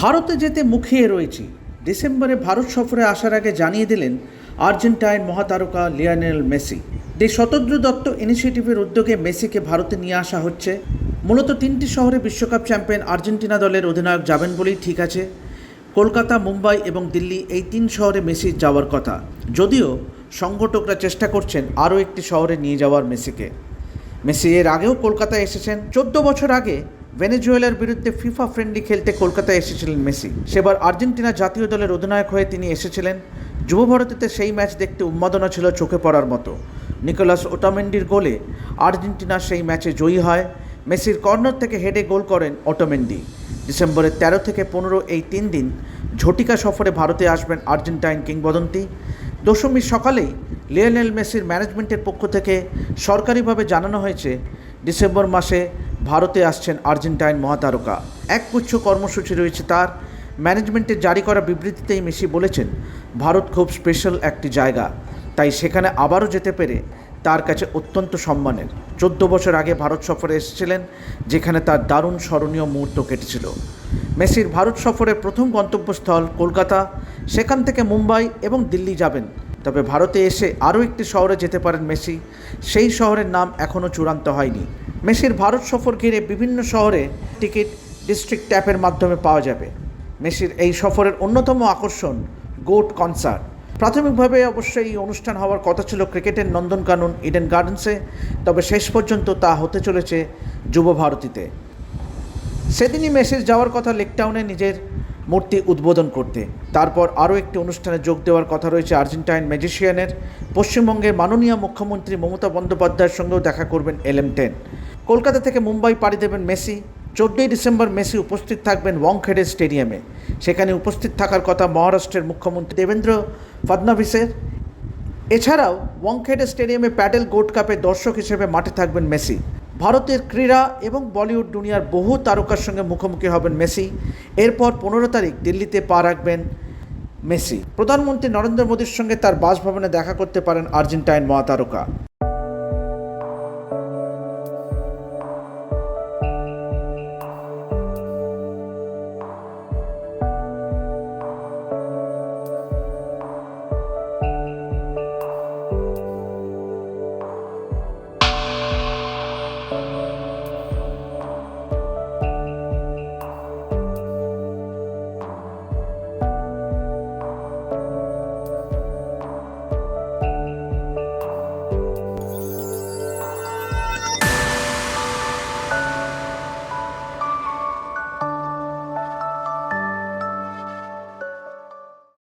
ভারতে যেতে মুখিয়ে রয়েছি। ডিসেম্বরে ভারত সফরে আসার আগে জানিয়ে দিলেন Argentine মহাতারকা Lionel Messi. The Shatadru Dutta ইনিশিয়েটিভের উদ্যোগে মেসিকে ভারতে নিয়ে আসা হচ্ছে। মূলত তিনটি শহরে বিশ্বকাপ চ্যাম্পিয়ন আর্জেন্টিনা দলের অধিনায়ক যাবেন বলেই ঠিক আছে। কলকাতা, মুম্বাই এবং দিল্লি এই তিন শহরে মেসি যাওয়ার কথা। যদিও সংগঠকরা চেষ্টা করছেন আরও একটি শহরে নিয়ে যাওয়ার মেসিকে। মেসি এর আগেও কলকাতায় এসেছেন। চোদ্দ বছর আগে ভেনেজুয়েলার বিরুদ্ধে ফিফা ফ্রেন্ডলি খেলতে কলকাতায় এসেছিলেন মেসি। সেবার আর্জেন্টিনা জাতীয় দলের অধিনায়ক হয়ে তিনি এসেছিলেন। যুব ভারতীতে সেই ম্যাচ দেখতে উন্মাদনা ছিল চোখে পড়ার মতো। নিকোলাস ওটামেন্ডির গোলে আর্জেন্টিনা সেই ম্যাচে জয়ী হয়। মেসির কর্নার থেকে হেডে গোল করেন অটোমেন্ডি ডিসেম্বরের তেরো থেকে পনেরো এই তিন দিন ঝটিকা সফরে ভারতে আসবেন আর্জেন্টাইন কিংবদন্তি। দশমীর সকালেই লিওনেল মেসির ম্যানেজমেন্টের পক্ষ থেকে সরকারিভাবে জানানো হয়েছে, ডিসেম্বর মাসে ভারতে আসছেন আর্জেন্টাইন মহাতারকা। একগুচ্ছ কর্মসূচি রয়েছে তার। ম্যানেজমেন্টের জারি করা বিবৃতিতেই মেসি বলেছেন, ভারত খুব স্পেশাল একটি জায়গা। তাই সেখানে আবারও যেতে পেরে তার কাছে অত্যন্ত সম্মানের। চোদ্দ বছর আগে ভারত সফরে এসেছিলেন, যেখানে তার দারুণ স্মরণীয় মুহূর্ত কেটেছিল। মেসির ভারত সফরের প্রথম গন্তব্যস্থল কলকাতা। সেখান থেকে মুম্বাই এবং দিল্লি যাবেন। তবে ভারতে এসে আরও একটি শহরে যেতে পারেন মেসি। সেই শহরের নাম এখনও চূড়ান্ত হয়নি। মেসির ভারত সফর ঘিরে বিভিন্ন শহরে টিকিট ডিস্ট্রিক্ট ট্যাপের মাধ্যমে পাওয়া যাবে। মেসির এই সফরের অন্যতম আকর্ষণ গোট কনসার্ট। প্রাথমিকভাবে অবশ্যই এই অনুষ্ঠান হওয়ার কথা ছিল ক্রিকেটের নন্দনকানন ইডেন গার্ডেন্সে, তবে শেষ পর্যন্ত তা হতে চলেছে যুব ভারতীতে। সেদিনই মেসির যাওয়ার কথা লেকটাউনে নিজের মূর্তি উদ্বোধন করতে। তারপর আরও একটি অনুষ্ঠানে যোগ দেওয়ার কথা রয়েছে আর্জেন্টাইন ম্যাজিশিয়ানের পশ্চিমবঙ্গের মাননীয় মুখ্যমন্ত্রী মমতা বন্দ্যোপাধ্যায়ের সঙ্গেও দেখা করবেন এলএম টেন। কলকাতা থেকে মুম্বাই পাড়ি দেবেন মেসি। চোদ্দোই ডিসেম্বর মেসি উপস্থিত থাকবেন ওয়াংখেড়ে স্টেডিয়ামে। সেখানে উপস্থিত থাকার কথা মহারাষ্ট্রের মুখ্যমন্ত্রী দেবেন্দ্র ফডনাভিসের এছাড়াও ওয়াংখেড়ে স্টেডিয়ামে প্যাডেল গোল্ড কাপে দর্শক হিসেবে মাঠে থাকবেন মেসি। ভারতের ক্রীড়া এবং বলিউড দুনিয়ার বহু তারকার সঙ্গে মুখোমুখি হবেন মেসি। এরপর পনেরো তারিখ দিল্লিতে পা রাখবেন মেসি। প্রধানমন্ত্রী নরেন্দ্র মোদীর সঙ্গে তার বাসভবনে দেখা করতে পারেন আর্জেন্টাইন মহাতারকা।